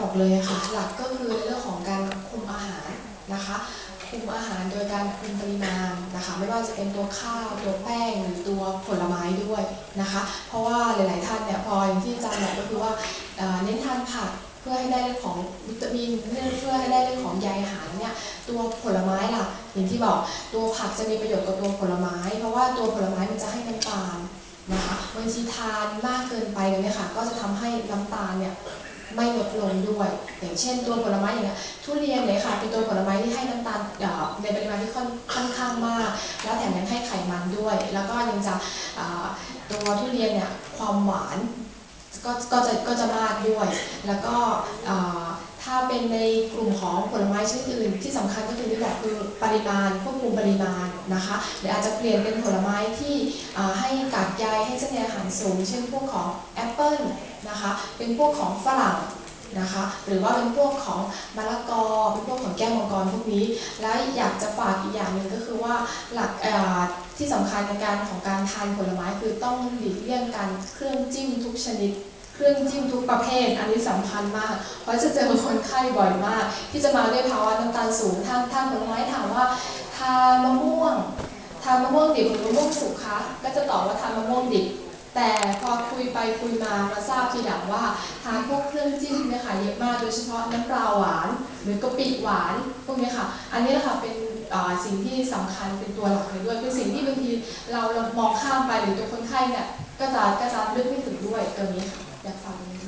บอกเลยค่ะ หลักก็คือเรื่องของการคุมอาหารนะคะ คุมอาหารโดยการคุมปริมาณนะคะ ไม่ว่าจะเป็นตัวข้าว ตัวแป้งหรือตัวผลไม้ด้วยนะคะ เพราะว่าหลาย ๆ ท่านเนี่ยพออย่างที่อาจารย์บอกก็คือว่าเน้นทานผักเพื่อให้ได้เรื่องของวิตามินเพื่อให้ได้เรื่องของใยอาหารเนี่ยตัวผลไม้ล่ะอย่างที่บอกตัวผักจะมีประโยชน์กว่าตัวผลไม้ เพราะว่าตัวผลไม้มันจะให้น้ำตาลนะคะบางทีทานมากเกินไปเลยนี่ยค่ะก็จะทำให้น้ำตาลเนี่ย ไม่ลดลงด้วย อย่างเช่นตัวผลไม้อย่างเงี้ยทุเรียนเนี่ยค่ะเป็นตัวผลไม้ที่ให้น้ำตาลในปริมาณที่ค่อนค่อนข้างมาก แล้วแถมยังให้ไขมันด้วย แล้วก็ยังจะตัวทุเรียนเนี่ยความหวานก็ก็จะก็จะมากด้วย แล้วก็ถ้าเป็นในกลุ่มของผลไม้ชนิดอื่น ที่สำคัญก็คือที่บอกคือปริมาณควบคุมปริมาณนะคะหรืออาจจะเปลี่ยนเป็นผลไม้ที่ ให้กากใยให้เส้นใยอาหารสูง เช่นพวกของแอปเปิลนะคะเป็นพวกของฝรั่งนะคะหรือว่าเป็นพวกของมะละกอเป็นพวกของแก้วมังกรพวกนี้ แล้วอยากจะฝากอีกอย่างหนึ่งก็คือว่าหลักที่สำคัญในการของการทานผลไม้คือต้องหลีกเลี่ยงการเครื่องจิ้มทุกชนิด เครื่องจิ้มทุกประเภท อันนี้สำคัญมาก เพราะจะเจอคนไข้บ่อยมาก ที่จะมาด้วยภาวะน้ำตาลสูงทานทานผลไม้ถามว่าทานมะม่วง ทานมะม่วงดิบหรือมะม่วงสุกคะก็จะตอบว่าทานมะม่วงดิบ แต่พอคุยไปคุยมามาทราบทีหลังว่าทานพวกเครื่องจิ้มเนี่ยค่ะเยอะมากโดยเฉพาะน้ำปลาหวาน หรือกะปิหวานพวกนี้ค่ะ อันนี้แหละค่ะเป็นสิ่งที่สำคัญเป็นตัวหลักเลยด้วย เป็นสิ่งที่บางทีเราเรามองข้ามไปหรือตัวคนไข้เนี่ยก็จะก็จะนึกไม่ถึงด้วยตัวนี้ค่ะอยากฝากตรงนี้